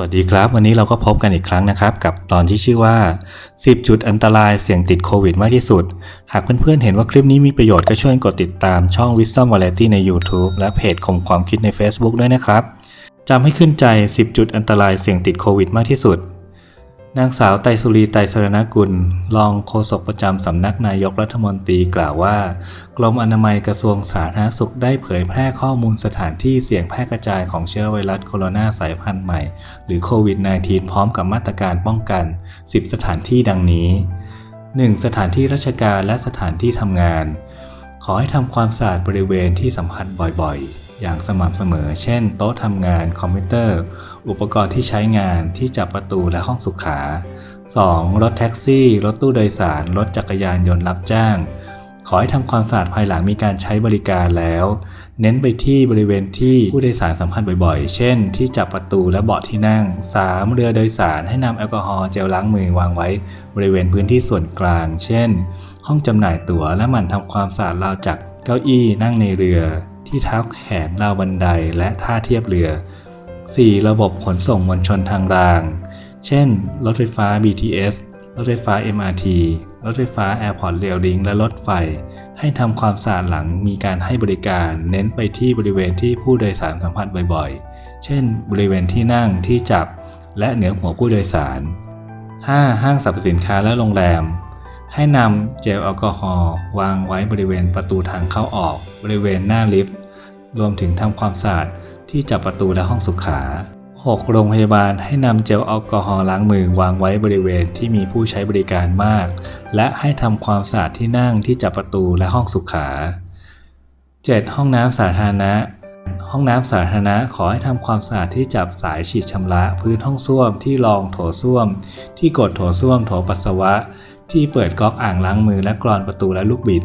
สวัสดีครับ วันนี้เราก็พบกันอีกครั้งนะครับ กับตอนที่ชื่อว่า 10 จุดอันตรายเสี่ยงติดโควิดมากที่สุด หากเพื่อนๆเห็นว่าคลิปนี้มีประโยชน์ก็ช่วยกดติดตามช่อง Wisdom Variety ใน YouTube และเพจคมความคิดใน Facebook ด้วยนะครับจำให้ขึ้นใจ 10 จุดอันตรายเสี่ยงติดโควิดมากที่สุด นางสาวไตสุรีไตสรณกุล รองโฆษกประจำสำนักนายกรัฐมนตรีกล่าวว่า กรมอนามัยกระทรวงสาธารณสุขได้เผยแพร่ข้อมูลสถานที่เสี่ยงแพร่กระจายของเชื้อไวรัสโคโรนาสายพันธุ์ใหม่ หรือโควิด -19 พร้อมกับมาตรการป้องกัน 10 สถานที่ดังนี้ 1. สถานที่ราชการและสถานที่ทำงาน ขอให้ทำความสะอาดบริเวณที่สัมผัสบ่อยๆ อย่างสม่ำเสมอ เช่น โต๊ะทำงาน คอมพิวเตอร์ อุปกรณ์ที่ใช้งานที่จับประตูและห้องสุขา 2. รถแท็กซี่ รถตู้โดยสาร รถจักรยานยนต์รับจ้าง ขอให้ทำความสะอาดภายหลังมีการใช้บริการแล้ว เน้นไปที่บริเวณที่ผู้โดยสารสัมผัสบ่อยๆ เช่น ที่จับประตูและเบาะที่นั่ง 3. เรือโดยสารให้นำแอลกอฮอล์เจลล้างมือวางไว้ บริเวณพื้นที่ส่วนกลาง เช่น ห้องจำหน่ายตั๋วและหมั่นทำความสะอาดราวจักรเก้าอี้นั่งในเรือ ที่ท้าแขนราวบันไดและท่าเทียบเรือ 4. ระบบขนส่งมวลชนทางราง เช่น รถไฟฟ้า BTS รถไฟฟ้า MRT รถไฟฟ้า Airport Rail Link และรถไฟ ให้ทำความสะอาดหลังมีการให้บริการเน้นไปที่บริเวณที่ผู้โดยสารสัมผัสบ่อยๆ เช่น บริเวณที่นั่งที่จับ และเหนือหัวผู้โดยสาร 5. ห้างสรรพสินค้าและโรงแรม ให้นำเจลแอลกอฮอล์วางไว้บริเวณประตูทางเข้าออก บริเวณหน้าลิฟต์ รวมถึงทำความสะอาดที่จับประตูและห้องสุขา 6. โรงพยาบาลให้นำเจลแอลกอฮอล์ล้างมือวางไว้บริเวณที่มีผู้ใช้บริการมาก และให้ทำความสะอาดที่นั่งที่จับประตูและห้องสุขา 7. ห้องน้ำสาธารณะ ห้องน้ำสาธารณะขอให้ทำความสะอาดที่จับสายฉีดชำระพื้นห้องส้วมที่รองโถส้วม ที่กดโถส้วมโถปัสสาวะ ที่เปิดก๊อกอ่างล้างมือและกรอนประตูและลูกบิด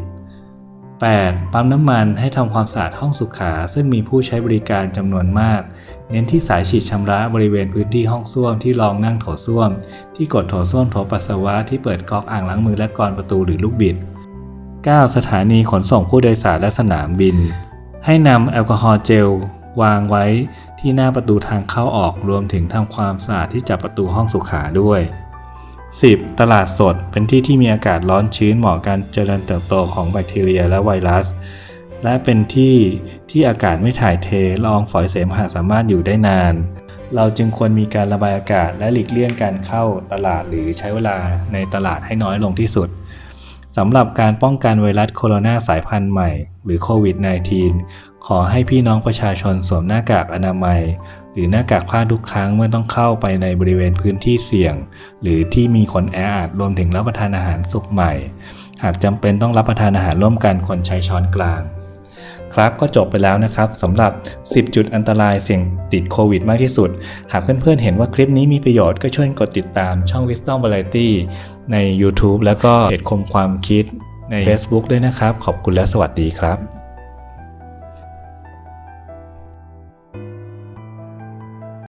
8. ปั๊มน้ำมันให้ทำความสะอาดห้องสุขา ซึ่งมีผู้ใช้บริการจำนวนมาก เน้นที่สายฉีดชำระบริเวณพื้นที่ห้องส้วมที่รองนั่งโถส้วม ที่กดโถส้วมโถปัสสาวะที่เปิดก๊อกอ่างล้างมือและกรอนประตูหรือลูกบิด 9. สถานีขนส่งผู้โดยสารและสนามบิน ให้นำแอลกอฮอล์เจลวางไว้ที่หน้าประตูทางเข้าออกรวมถึงทำความสะอาดที่จับประตูห้องสุขาด้วย 10. ตลาดสดเป็นที่ที่มีอากาศร้อนชื้นเหมาะการเจริญเติบโตของแบคทีเรียและไวรัส และเป็นที่ที่อากาศไม่ถ่ายเทละอองฝอยเสมหะสามารถอยู่ได้นาน เราจึงควรมีการระบายอากาศและหลีกเลี่ยงการเข้าตลาดหรือใช้เวลาในตลาดให้น้อยลงที่สุด สำหรับการป้องกันไวรัสโคโรนาสายพันธุ์ใหม่หรือโควิด -19 ขอให้พี่น้องประชาชนสวมหน้ากากอนามัย หรือหน้ากากผ้าทุกครั้งเมื่อต้องเข้าไปในบริเวณพื้นที่เสี่ยง หรือที่มีคนแออัดรวมถึงรับประทานอาหารสุกใหม่ หากจำเป็นต้องรับประทานอาหารร่วมกันคนใช้ช้อนกลาง ครับก็จบไปแล้วนะครับสำหรับ 10 จุดอันตรายเสี่ยงติดโควิดมากที่สุด หากเพื่อนๆเห็นว่าคลิปนี้มีประโยชน์ก็ช่วยกดติดตามช่อง Wisdom Variety ใน YouTube แล้วก็เพจคมความคิดใน Facebook ด้วยนะครับ ขอบคุณและสวัสดีครับ